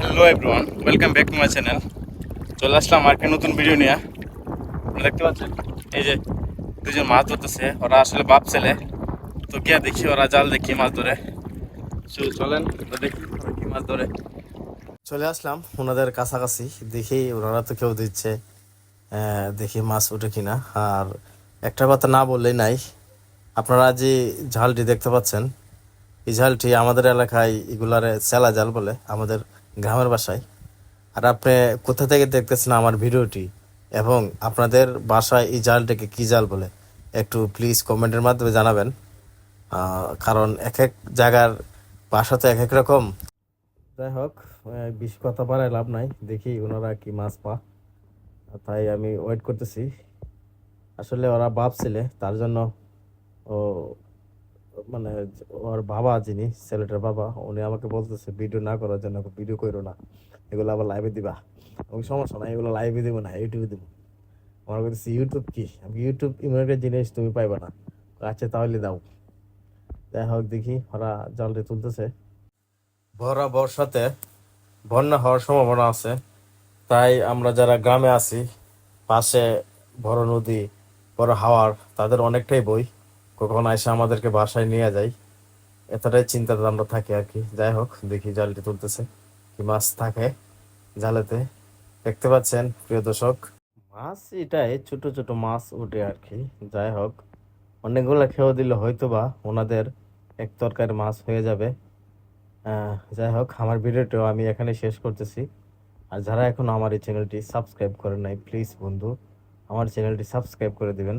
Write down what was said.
Hello everyone welcome back to my channel চলে আসলাম আর কি নতুন ভিডিও নিয়ে। দেখতে পাচ্ছেন? এই যে দুজন মাছ ধরতেছে, ওরা আসলে বাপ ছেলে। তো গিয়া দেখি, ওরা জাল দেখি মাছ ধরে। চলেন দেখি কি মাছ ধরে। চলে আসলাম, ওনাদের কাছাকাছি। দেখি ওনারা তো কেউ দিচ্ছে দেখি মাছ উঠে কিনা। আর একটা কথা না বললেই নাই, আপনারা যে ঝালটি দেখতে পাচ্ছেন, এই ঝালটি আমাদের এলাকায় এগুলারে চেলা জাল বলে, আমাদের গ্রামের বাসায়। আর আপনি কোথা থেকে দেখতেছেন আমার ভিডিওটি? এবং আপনাদের বাসায় এই জালটাকে কী জাল বলে? একটু প্লিজ কমেন্টের মাধ্যমে জানাবেন। কারণ এক এক জায়গার বাসা তো এক এক রকম। যাই হোক বেশি কথা বাড়ায় লাভ নাই। দেখি ওনারা কি মাছ পা। তাই আমি ওয়েট করতেছি। আসলে ওরা বাপ ছেলে, তার জন্য ও মানে ওর বাবা যিনি, ছেলেটার বাবা, উনি আমাকে বলতেছে, ভিডিও না করার জন্য ভিডিও করো না। এগুলো আবার লাইভে দিবা? আমি সমস্যা না এগুলো লাইভে দিব না ইউটিউবে দিব। আমার কাছে ইউটিউব কি? আমি ইউটিউব এমন একটা জিনিস তুমি পাইবা না। আচ্ছা তাহলে দাও। যাই হোক, দেখি ওরা জলটি তুলতেছে। ভরা বর্ষাতে বন্যা হওয়ার সম্ভাবনা আছে। তাই আমরা যারা গ্রামে আছি, পাশে বড় নদী, বড় হাওয়ার, তাদের অনেকটাই বই। কখন এসে আমাদেরকে বাসায় নিয়ে যায় এতটাই চিন্তাতে আমরা থাকি আর কি। যাই হোক, দেখি জালটি তুলতেছে, কি মাছ থাকে জালেতে। দেখতে পাচ্ছেন, প্রিয় দর্শক, মাছ এটাই ছোট ছোট মাছ উঠে আর কি। যাই হোক, অনেকগুলো খেয়েও দিলে হয়তো বা ওনাদের এক তরকারি মাছ হয়ে যাবে। যাই হোক, আমার ভিডিওটাও আমি এখানে শেষ করতেছি। আর যারা এখন আমার এই চ্যানেলটি সাবস্ক্রাইব করেন নাই, প্লিজ বন্ধু, আমার চ্যানেলটি সাবস্ক্রাইব করে দিবেন।